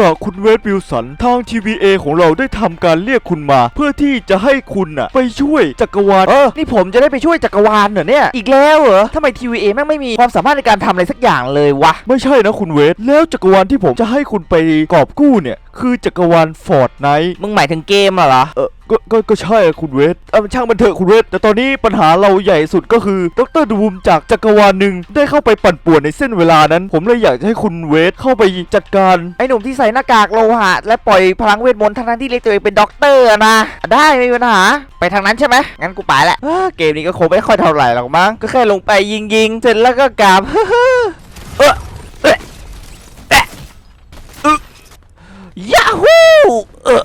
ล่ะคุณเวสวิลสันทาง TVA ของเราได้ทำการเรียกคุณมา เพื่อที่จะให้คุณน่ะ ไปช่วยจักรวาลเออนี่ผมจะได้ไปช่วยจักรวาลเหรอเนี่ย อีกแล้วเหรอทำไมทีวีเอแม่งไม่มีความสามารถในการทำอะไรสักอย่างเลยวะ ไม่ใช่นะคุณเวสแล้วจักรวาลที่ผมจะให้คุณไปกอบกู้เนี่ย คือจักรวาลฟอร์ดไนท์มึงหมายถึงเกมเหรอ เออก็ก็ก็ใช่อะคุณเวสเออช่างมันเถอะคุณเวสแต่ตอนนี้ปัญหาเราใหญ่สุดก็คือดรดูมจากจักรวาลหนึ่งได้เข้าไปปั่นป่วนในเส้นเวลานั้น ผมเลยอยากจะให้คุณเวสเข้าไปจัดการ ไอ้หนุ่มที่ใส่หน้ากากโลหะ และปล่อยพลังเวทมนต์ทั้งๆที่เรียกตัวเองเป็นด็อกเตอร์อะนะ ได้ไม่มีปัญหา ไปทางนั้นใช่ไหมงั้นกูไปแหละเอ้อเกมนี้ก็คงไม่ค่อยเท่าไหร่หรอกมั้งก็แค่ลงไปยิงยิงๆเสร็จแล้วก็กลับ เออเอะแอะอึยาฮูเออ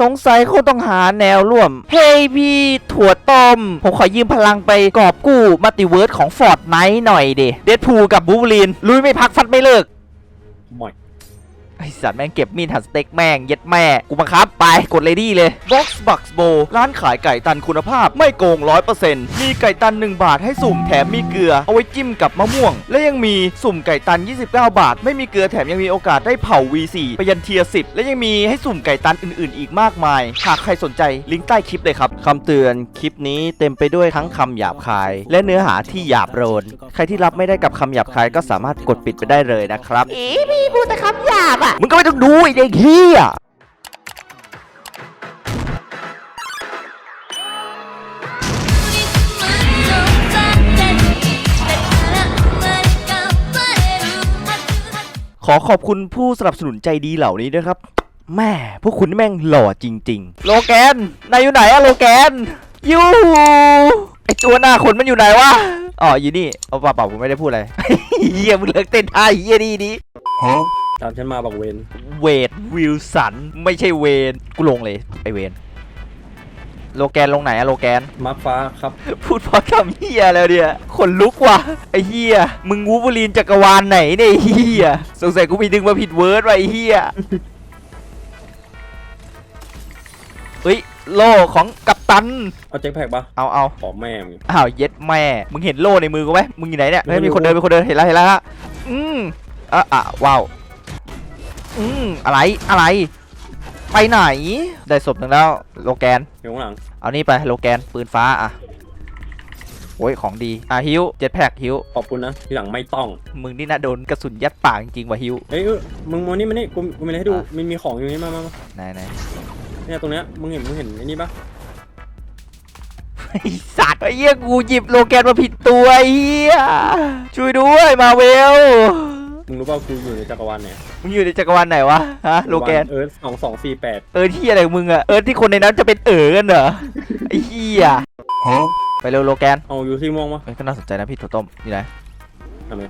สงสัยคงต้องหาแนวร่วม เฮ้ยพี่ถั่วต้ม ผมขอยืมพลังไปกอบกู้มัติเวิร์สของฟอร์ดไนท์หน่อยดิเดดพูกับบูบลินลุยไม่พักฟัดไม่เลิก หมด ไอสัตว์แม่งเก็บมีดหั่นสเต็กแม่งเย็ดแม่ กูบังคับ ไปกดเลดี้เลย Box Bucks Bo ร้านขายไก่ตันคุณภาพไม่โกง 100%มีไก่ตัน 1 บาทให้สุ่มแถมมีเกลือ เอาไว้จิ้มกับมะม่วง และยังมีสุ่มไก่ตัน 29 บาท ไม่มีเกลือแถมยังมีโอกาสได้เผา V4 ไปยันเทียร์10และยังมีให้สุ่มไก่ตันอื่น ๆ อีกมากมาย หากใครสนใจลิงก์ใต้คลิปเลยครับคำเตือนคลิปนี้เต็มไปด้วยทั้งคำหยาบคาย และเนื้อหาที่หยาบโลนใครที่รับไม่ได้กับคำหยาบคายก็สามารถกดปิดไปได้เลยนะครับอีพี่พูดแต่คำหยาบอะมึงก็ไม่ต้องดูไอ้เด็กเฮียขอขอบคุณผู้สนับสนุนใจดีเหล่านี้ด้วยครับ แม่พวกคุณแม่งหล่อจริง ๆ โลแกน นายอยู่ไหนอะโลแกน อยู่ ไอตัวหน้าขนมันอยู่ไหนวะ อ๋ออยู่นี่ เอาเปล่าเปล่าผมไม่ได้พูดอะไร เฮียมึงเลิกเต้นท่าเฮียดีดี ตามฉันมาบอกเวนเวทวิลสันไม่ใช่เวนกูลงเลยไอเวนโลแกนลงไหนอะโลแกน มาร์คฟ้าครับ พูดเพราะทำเฮียแล้วเนี่ยขนลุกว่ะไอเฮียมึงวูบูลีนจักรวาลไหนเนี่ยไอ้เฮียสงสัยกูไปดึงมาผิดเวิร์ดว่ะไอเฮียเฮ้ยโล่ของกัปตัน เอาแจ็คแพ็กปะเอาเอาขอแม่มึงอ้าวเย็ดแม่ มึงเห็นโล่ในมือกูไหมมึงอยู่ไหนเนี่ยไม่เฮ้ยมีรู้คนเดินมีคนเดินเห็นแล้วเห็นแล้วฮะอืมอะอะว้าว อืมอะไรอะไร ไปไหน ได้ศพหนึ่งแล้วโลแกน อยู่ข้างหลังเอานี่ไปโลแกนปืนฟ้าอะโอ้ยของดีอะฮิวเจ็ตแพ็กฮิวขอบคุณนะที่หลังไม่ต้องมึงนี่น่าโดนกระสุนยัดปากจริงๆว่ะฮิวเฮ้ยเอ้ยมึงมานี่มานี่กูกูมีอะไรให้ดูอะมีมีของอยู่นี่มามามาไหนไหนเนี่ยตรงเนี้ยมึงเห็นมึงเห็นไอ้นี่ปะไอสัตว์ไอ้เหี้ยกูหยิบโลแกนมาผิดตัวไอ้เหี้ยช่วยด้วยมาเวล มึงรู้ป่าวกูอยู่ในจักรวาลไหนมึงอยู่ในจักรวาลไหนวะฮะโลแกนเออสองสองสี่แปดเออที่อะไรของมึงอะเออที่คนในนั้นจะเป็นเอ๋อกันเหรอไอ้เหี้ยไปเร็วโลแกนเอาอยู่ที่ม่วงปะเอ้ยก็น่าสนใจนะพี่ถั่วต้มอยู่ไหนทำไม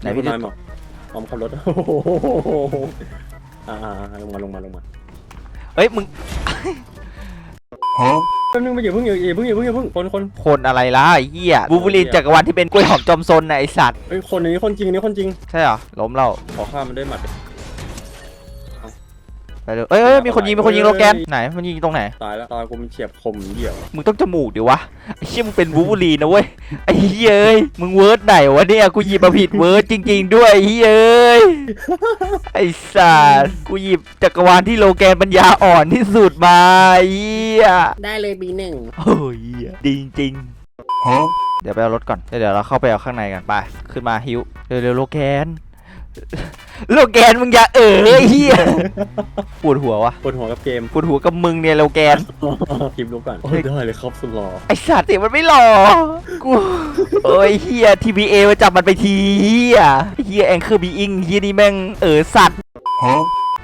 ไหนพี่นายบอกพร้อมขับรถโอ้โหอ่าอ่าอ่าลงมาลงมาลงมาเอ้ยมึง แป๊บนึงมาอย่าเพิ่งอย่าอย่าเพิ่งอย่าเพิ่งอย่าเพิ่งคนคนคนอะไรล่ะไอ้เหี้ยบูบูลินจักรวาลที่เป็นกล้วยหอมจอมซนน่ะไอสัตว์เอ้ยคนนี้คนจริงอันนี้คนจริงใช่เหรอล้มเราขอข้ามมันด้วยหมัดไปเร็วเอ้ยเอ้ยมีคนยิงมีคนยิงโลแกนไหนมันยิงตรงไหนตายแล้วตายกูมันเฉียบคมเดี่ยวมึงต้องจมูกดิวะไอ้เชี่ยมึงเป็นบูบูลีนนะเว้ยไอ้เหี้ยเอ้ยมึงเวิร์ดไหนวะเนี่ยกูหยิบมาผิดเวิร์ดจริง ๆ ด้วยไอ้เหี้ยเอ้ย ไอ้สัสกูหยิบจักรวาลที่โลแกนปัญญาอ่อนที่สุดมาไอ้เหี้ยได้เลยบีหนึ่งโอ้ยเหี้ยดีจริงๆเดี๋ยวไปเอารถก่อน เดี๋ยวเราเข้าไปเอาข้างในกันไป ขึ้นมาฮิว เร็วๆโลแกน โลแกนมึงอย่าเอ๋ยไอ้เหี้ยปวดหัววะปวดหัวกับเกมปวดหัวกับมึงเนี่ยโลแกนคลิปรู้ก่อนโอ้ยได้เลยครับสุดหล่อไอสัตว์เสียงมันไม่หล่อกูโอ้ยเฮีย TBA มาจับมันไปทีเฮียเฮียแองคือบีอิงเฮียนี่แม่งเออสัตว์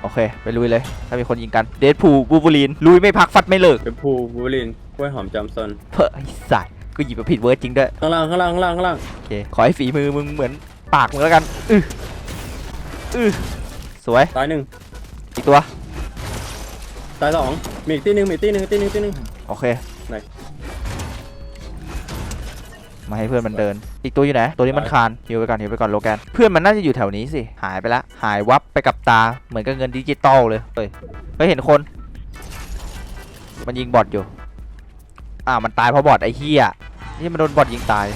โอเค ไปลุยเลย ถ้ามีคนยิงกัน เดดพูบูบูลีนลุยไม่พักฟัดไม่เลิกเป็นภูบูลินกล้วยหอมจำซนเพ้อไอสัตว์กูหยิบมาผิดเวิร์ดจริงด้วยข้างล่างข้างล่างข้างล่างข้างล่างโอเคขอให้ฝีมือมึงเหมือนปากมึงแล้วกันอือ อือสวย ตายหนึ่งอีกตัว ตายสองมีอีกตีหนึ่งมีอีกตีหนึ่งอีกตีหนึ่งอีกตีหนึ่ง โอเคไหน มาให้เพื่อนมันเดิน อีกตัวอยู่ไหน ตัวนี้มันคานฮิวไปก่อนฮิวไปก่อนโลแกน เพื่อนมันน่าจะอยู่แถวนี้สิ หายไปละ หายวับไปกับตา เหมือนกับเงินดิจิตอลเลย เฮ้ยเฮ้ยเห็นคน มันยิงบอทอยู่ อ่ามันตายเพราะบอทไอ้เหี้ยนี่มันโดนบอทยิงตาย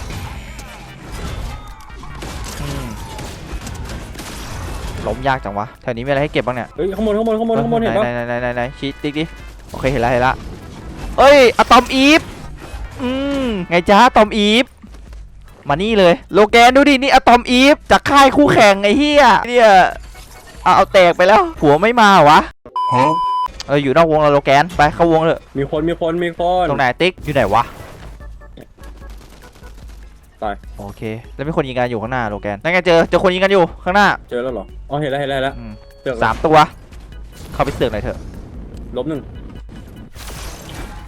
ล้มยากจังวะแถวนี้มีอะไรให้เก็บบ้างเนี่ยเฮ้ยข้างบนข้างบนข้างบนข้างบนเห็นปะไหนไหนไหนไหนไหนชี้ติ๊กดิโอเคเห็นแล้วเห็นแล้วเอ้ยอะตอมอีฟอืมไงจ้าอะตอมอีฟมานี่เลยโลแกนดูดินี่อะตอมอีฟจากค่ายคู่แข่งไอ้เหี้ยเนี่ยเอาเอาแตกไปแล้วหัวไม่มาเหรอวะเอออยู่นอกวงแล้วโลแกนไปเข้าวงเลยมีคนมีคนมีคนตรงไหนติ๊กอยู่ไหนวะ ตาย โอเค แล้วมีคนยิงกันอยู่ข้างหน้าโลแกนนั่นไงเจอเจอคนยิงกันอยู่ข้างหน้าเจอแล้วเหรอ อ๋อเห็นแล้วเห็นแล้วเห็นแล้วอืมเจอสามตัว เข้าไปเสือกหน่อยเถอะ ลบหนึ่ง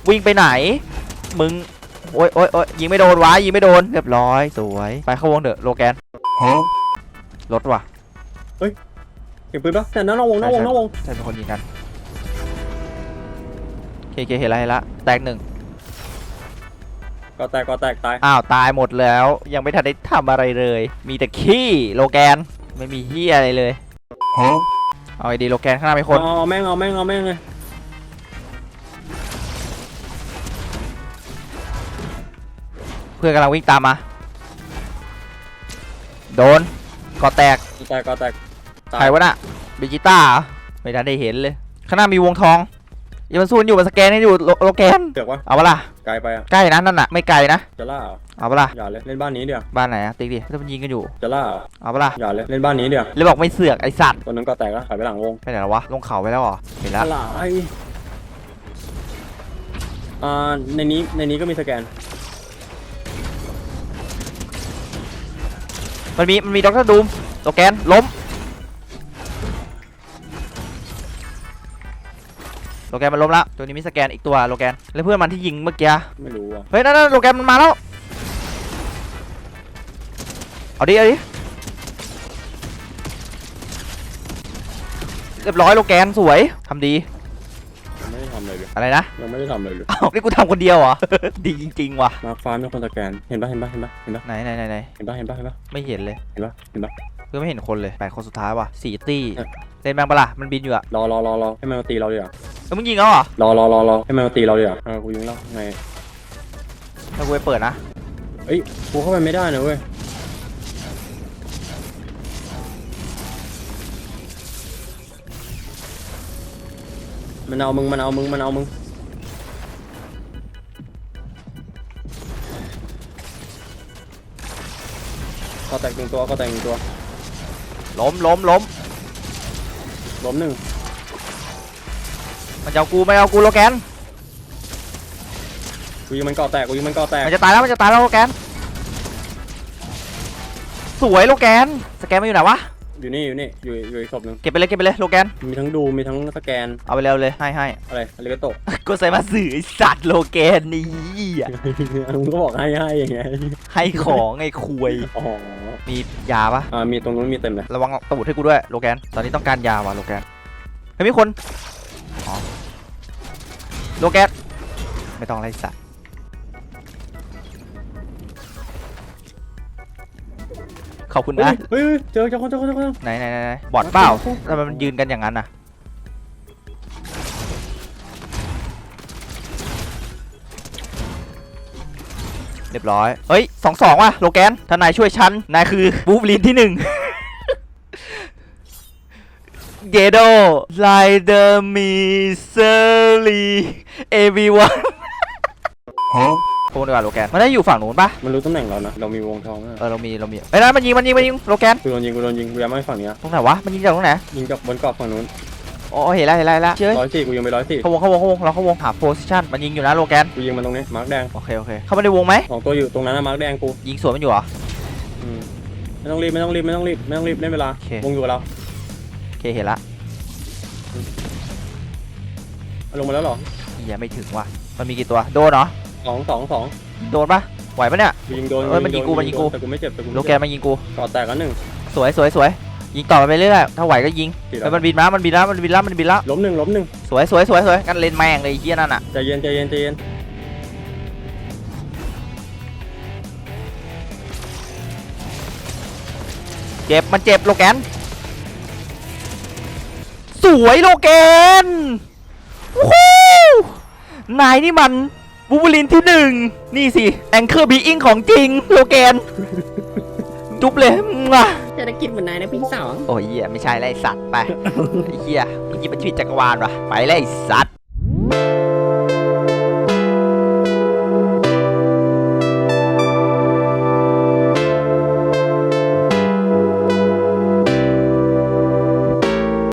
วิ่งไปไหน มึง โอ๊ยโอ๊ยโอ๊ยยิงไม่โดนวะยิงไม่โดน เรียบร้อย สวย ไปเข้าวงเถอะโลแกนรถว่ะ เก็บปืนปะแต่นั้นนอกวงนอกวงนอกวงใช่เป็นคนยิงกันเคเคเห็นแล้วเห็นแล้วแตกหนึ่ง ก็แตกก็แตกตาย อ้าวตายหมดแล้ว ยังไม่ทันได้ทำอะไรเลย มีแต่ขี้โลแกนไม่มีเฮียอะไรเลย เอาไอดีโลแกนข้างหน้ามีคนเอาเอาแม่งเอาแม่งเอาแม่งเลยเพื่อนกำลังวิ่งตามมา โดนก่อแตกก็แตกก็แตก ตาย ใครวะน่ะบิจิต้าเหรอไม่ทันได้เห็นเลย ข้างหน้ามีวงทอง ยังมันสู้กันอยู่มันสแกนให้อยู่โลโลแกนเกือบวะเอาปะล่ะไกลไปอะใกล้นะนั่นน่ะไม่ไกลนะ จะล่าเหรอเอาปะล่ะอย่าเลยเล่นบ้านนี้เดี๋ยวบ้านไหนอะติ๊กดิถ้ามันยิงกันอยู่ จะล่าเหรอเอาปะล่ะอย่าเลยเล่นบ้านนี้เดี๋ยวแล้วบอกไม่เสือกไอสัตว์ตัวนั้นก็แตกแล้วขายไปหลังวงไปไหนแล้ววะลงเขาไปแล้วเหรอเห็นแล้วอะไรอ่าในนี้ในนี้ก็มีสแกนมันมีมันมีด็อกเตอร์ดูมโลแกนล้ม โลแกนมันล้มแล้วตัวนี้มีสแกนอีกตัวโลแกนแล้วเพื่อนมันที่ยิงเมื่อกี้ไม่รู้อะเฮ้ยนั่นนั่นโลแกนมันมาแล้วเอาดิเอาดิเรียบร้อยโลแกนสวยทำดียังไม่ได้ทำอะไรเลยอะไรนะยังไม่ได้ทำอะไรเลยอ้าวนี่กูทำคนเดียวเหรอ ดีจริงๆว่ะมาร์คฟ้ามีคนสแกนเห็นปะเห็นปะเห็นปะเห็นปะไหนไหนไหนไหนเห็นปะเห็นปะเห็นปะไม่เห็นเลย เห็นปะเห็นปะ เพื่อนไม่เห็นคนเลยแปดคนสุดท้ายว่ะสี่ตี้เออเล่นแบงปะล่ะมันบินอยู่อะรอรอรอรอให้มันมาตีเราดีกว่าแล้วมึงยิงเขาเหรอรอรอรอรอให้มันมาตีเราดีกว่าเออกูยิงแล้วไงถ้ากูไปเปิดนะเอ้ยกูเข้าไปไม่ได้นะเว้ยมันเอามึงมันเอามึงมันเอามึงก็แตกหนึ่งตัวก็แตกหนึ่งตัว ล้มล้มล้มล้มหนึ่งมันจะเอากูไม่เอากูโลแกนกูยิงมันก่อแตกกูยิงมันก่อแตกมันจะตายแล้วมันจะตายแล้วโลแกนสวยโลแกนสแกนมาอยู่ไหนวะอยู่นี่อยู่นี่อยู่อยู่อีกศพหนึ่งเก็บไปเลยเก็บไปเลยโลแกนมีทั้งดูมีทั้งสแกนเอาไปเร็วเลยให้ให้อะไรอะไรก็ตกกูใส่มาสื่อไอ้สัตว์โลแกนนี่อะมึงก็บอกให้ให้อย่างเงี้ยให้ของไอ้คุยอ๋อ มียาปะอ่ามีตรงนู้นมีเต็มเลยระวังตูดให้กูด้วยโลแกน ตอนนี้ต้องการยาว่ะโลแกนเฮ้ยมีคนอ๋อโลแกนไม่ต้องไล่สัตว์ขอบคุณเฮ้นะยเฮ้ยเฮ้ยเจอเจอคนเจอคนเจอคนไหนไหนไหนไหนบอดเปล่าทำไมมันยืนกันอย่างนั้นน่ะ ยบร้อยเฮ้ยสองสองว่ะโลแกนถ้านายช่วยฉัน นายคือบูฟลินที่หนึ่งเยโดไลเดอร์มิเซอรีเอวีวันโทษดีกว่าโลแกน มันได้อยู่ฝั่งนู้นปะมันรู้ตำแหน่งเรานะ เรามีวงทองนะเออเรามีเรามีเอ้ยนะมันยิงมันยิงมันยิงโลแกนกูโดนยิงกูโดนยิงกูยังไม่ฝั่งนี้อะตรงไหนวะ มันยิงจากตรงไหน ยิงจากบนกรอบฝั่งนู้น อ๋อเห็นแล้วเห็นแล้วเห็นแล้วเชื่อร้อยสี่กูยิงไปร้อยสี่เข้าวงเข้าวงเข้าวงเราเข้าวงหาโพสิชันมันยิงอยู่นะโลแกนกูยิงมันตรงนี้มาร์กแดงโอเคโอเคเข้ามาในวงไหมสองตัวอยู่ตรงนั้นนะมาร์กแดงกูยิงสวนมันอยู่เหรออืมไม่ต้องรีบไม่ต้องรีบไม่ต้องรีบไม่ต้องรีบเล่นเวลาโอเควงอยู่กับเราโอเคเห็นละเอาลงมาแล้วเหรออย่าไม่ถึงว่ะมันมีกี่ตัวโดนเหรอสองสองสองโดนปะไหวปะเนี่ยกูยิงโดนเอ้ยมันยิงกูมันยิงกูแต่กูไม่เจ็บแต่กูโลไม่แกเจ็บนมายิงกูก่อแตกแล้วหนึ่งสวยสวยสวย ยิงต่อไปเรื่อยๆถ้าไหวก็ยิงสี่เฮ้ยมันบินมามันบินแล้วมันบินแล้วมันบินแล้วล้มหนึ่งล้มหนึ่งสวยสวยสวยสวยกันเล่นแม่งเลยไอ้เฮียนั่นอะใจเย็นใจเย็นใจเย็นเจ็บมันเจ็บโลแกนสวยโลแกนวู้ฮู้นายนี่มันบูบูลินที่หนึ่งนี่สิแองเกอร์บีอิงของจริงโลแกนจุ๊บเลยมั่ว จะได้กินเหมือนนายนะพี่สอง โอ้ยเหี้ยไม่ใช่ไรสัตว์ไปไอ้เหี้ยมึงหยิบมาชีวิตจักรวาลวะไปไรสัตว์